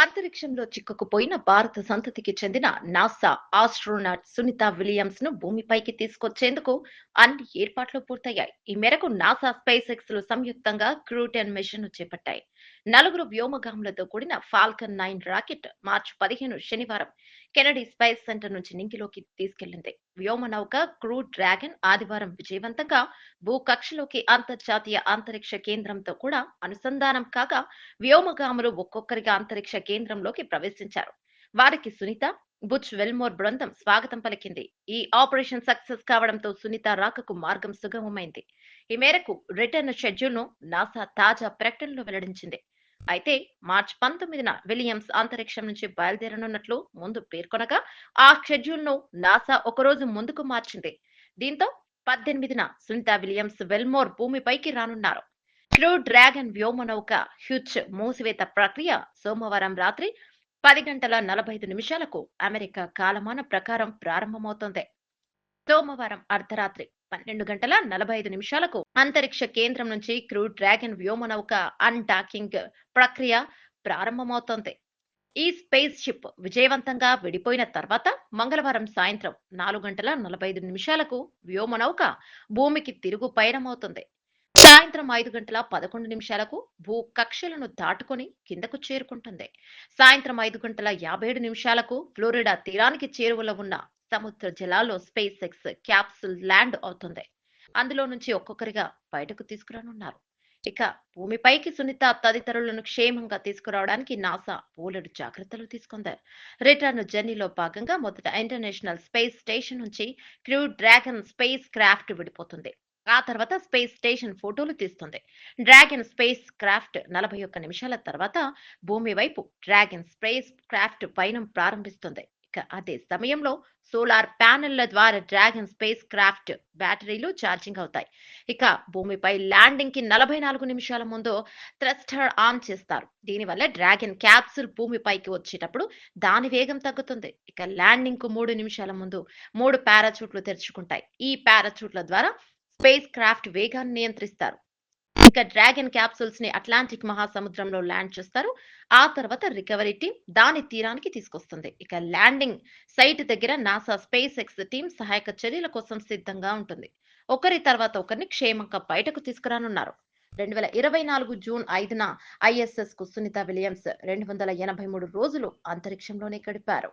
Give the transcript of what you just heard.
అంతరిక్షంలో చిక్కుకుపోయిన భారత సంతతికి చెందిన నాసా ఆస్ట్రోనాట్ సునీత విలియమ్స్ను భూమిపైకి తీసుకొచ్చేందుకు అన్ని ఏర్పాట్లు పూర్తయ్యాయి. ఈ మేరకు నాసా స్పేస్ ఎక్స్లు సంయుక్తంగా క్రూటెన్ మిషన్ను చేపట్టాయి. నలుగురు వ్యోమగాములతో కూడిన ఫాల్కన్ నైన్ రాకెట్ మార్చి పదిహేను శనివారం కెనడీ స్పైస్ సెంటర్ నుంచి నింగిలోకి తీసుకెళ్ళింది వ్యోమ నౌక క్రూ డ్రాగన్ ఆదివారం విజయవంతంగా భూకక్షలోకి అంతర్జాతీయ అంతరిక్ష కేంద్రంతో కూడా అనుసంధానం కాగా వ్యోమగాములు ఒక్కొక్కరిగా అంతరిక్ష కేంద్రంలోకి ప్రవేశించారు. వారికి సునీత బుచ్ వెల్మోర్ బృందం స్వాగతం పలికింది. ఈ ఆపరేషన్ సక్సెస్ కావడంతో సునీత రాకకు మార్గం సుగమమైంది. ఈ మేరకు రిటర్న్ షెడ్యూల్ను నాసా తాజా ప్రకటనలో వెల్లడించింది. అయితే మార్చి పంతొమ్మిదిన విలియమ్స్ అంతరిక్షం నుంచి బయలుదేరనున్నట్లు ముందు పేర్కొనగా ఆ షెడ్యూల్ను నాసా ఒకరోజు ముందుకు మార్చింది. దీంతో పద్దెనిమిదిన సునీత విలియమ్స్ వెల్మోర్ భూమిపైకి రానున్నారు. క్రూ డ్రాగన్ వ్యోమనౌక హ్యూచ్ మూసివేత ప్రక్రియ సోమవారం రాత్రి పది గంటల నలభై ఐదు నిమిషాలకు అమెరికా కాలమాన ప్రకారం ప్రారంభమవుతోంది. సోమవారం అర్ధరాత్రి పన్నెండు గంటల నలభై ఐదు నిమిషాలకు అంతరిక్ష కేంద్రం నుంచి క్రూ డ్రాగన్ వ్యోమనౌక అన్డాకింగ్ ప్రక్రియ ప్రారంభమవుతోంది. ఈ స్పేస్ షిప్ విజయవంతంగా విడిపోయిన తర్వాత మంగళవారం సాయంత్రం నాలుగు గంటల నలభై ఐదు నిమిషాలకు వ్యోమనౌక భూమికి తిరుగు పయనమవుతుంది. సాయంత్రం ఐదు గంటల పదకొండు నిమిషాలకు భూ కక్షలను దాటుకొని కిందకు చేరుకుంటుంది. సాయంత్రం ఐదు గంటల యాభై ఏడు నిమిషాలకు ఫ్లోరిడా తీరానికి చేరువలో ఉన్న సముద్ర జలాల్లో స్పేస్ ఎక్స్ క్యాప్సుల్ ల్యాండ్ అవుతుంది. అందులో నుంచి ఒక్కొక్కరిగా బయటకు తీసుకురానున్నారు. ఇక భూమిపైకి సునీత తదితరులను క్షేమంగా తీసుకురావడానికి నాసా బోలెడు జాగ్రత్తలు తీసుకుంది. రిటర్న్ జర్నీలో భాగంగా మొదట ఇంటర్నేషనల్ స్పేస్ స్టేషన్ నుంచి క్రూ డ్రాగన్ స్పేస్ క్రాఫ్ట్ విడిపోతుంది. ఆ తర్వాత స్పేస్ స్టేషన్ ఫోటోలు తీస్తుంది. డ్రాగన్ స్పేస్ క్రాఫ్ట్ నలభై ఒక్క నిమిషాల తర్వాత భూమి వైపు డ్రాగన్ స్పేస్ క్రాఫ్ట్ పయనం ప్రారంభిస్తుంది. ఇక అదే సమయంలో సోలార్ ప్యానెళ్ళ ద్వారా డ్రాగన్ స్పేస్ క్రాఫ్ట్ బ్యాటరీలు ఛార్జింగ్ అవుతాయి. ఇక భూమిపై ల్యాండింగ్కి నలభై నాలుగు నిమిషాల ముందు థ్రస్టర్ ఆన్ చేస్తారు. దీనివల్ల డ్రాగన్ క్యాప్సుల్ భూమిపైకి వచ్చేటప్పుడు దాని వేగం తగ్గుతుంది. ఇక ల్యాండింగ్కు మూడు నిమిషాల ముందు మూడు పారాచూట్లు తెరుచుకుంటాయి. ఈ పారాచూట్ల ద్వారా స్పేస్ క్రాఫ్ట్ వేగాన్ని నియంత్రిస్తారు. ఇక డ్రాగన్ క్యాప్సూల్స్ని అట్లాంటిక్ మహాసముద్రంలో ల్యాండ్ చేస్తారు. ఆ తర్వాత రికవరీ టీం దాని తీరానికి తీసుకొస్తుంది. ఇక ల్యాండింగ్ సైట్ దగ్గర నాసా స్పేస్ ఎక్స్ టీం సహాయక చర్యల కోసం సిద్ధంగా ఉంటుంది. ఒకరి తర్వాత ఒకరిని క్షేమంగా బయటకు తీసుకురానున్నారు. రెండు వేల ఇరవై నాలుగు జూన్ ఐదున ఐఎస్ఎస్కు సునీత విలియమ్స్ రెండు వందల ఎనభై మూడు రోజులు అంతరిక్షంలోనే గడిపారు.